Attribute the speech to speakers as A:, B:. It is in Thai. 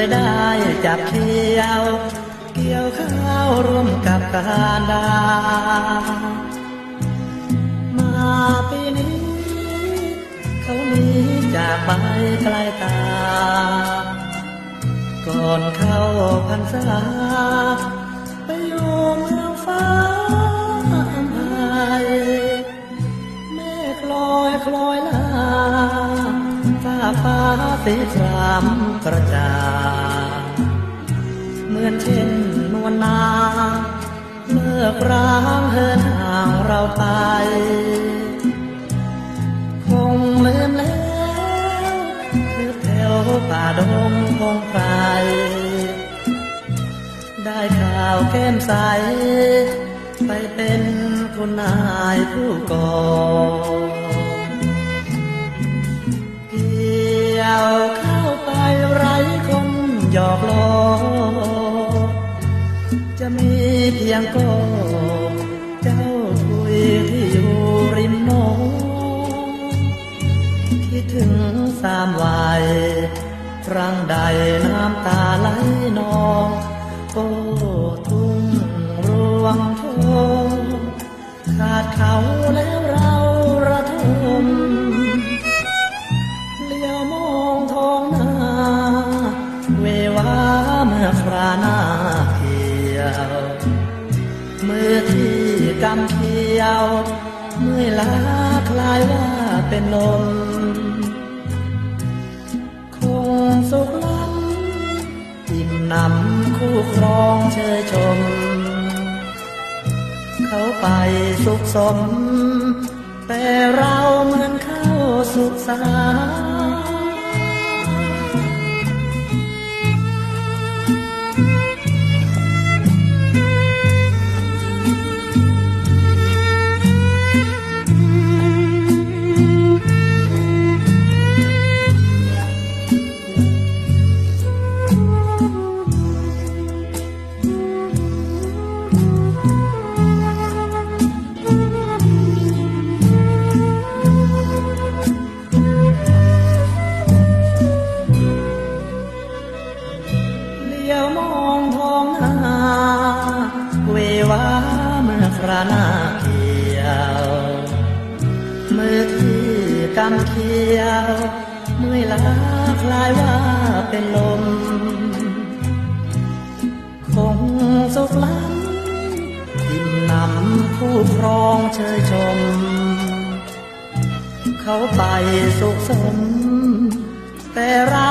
A: ยได้จับเกี่ยว เกี่ยวข้าวร่วมกับการดา มาปีนี้ เขาหนีจากไปไกลตา ก่อนเข้าพรรษา ไปอยู่เมืองฟ้า ฟ้าสีครามกระจางเหมือนเช่นนวลนางเลิกร้างเหินห่างเราไป คงลืมแล้วคือแถวป่าดงคงไพรได้ข่าวแก้มใส ไปเป็นคุณนายผู้กอ ลอ จะมีเพียงก็เจ้าทุยที่อยู่ริมโน้นคิดถึงสามวัยครั้งใดน้ำตาไหลนองโอ้ทุ่งรวงทองขาดเขาแล้ว อคราหน้าเขียว มือที่กำเขียว เมื่อยล้าคลายว่าเป็นลมคงสุขล้ำอิ่มนำคู่ครองเชยชม เขาไปสุขสม แต่เราเหมือนเข้าสุขสา ววาเมื่อคราหน้าเขียวมือที่กำเขียวเมื่อยล้าคลายว่าเป็นลม คงสุขล้ำอิ่มนำผู้ครองเชยชม เขาไปสุขสม แต่เรา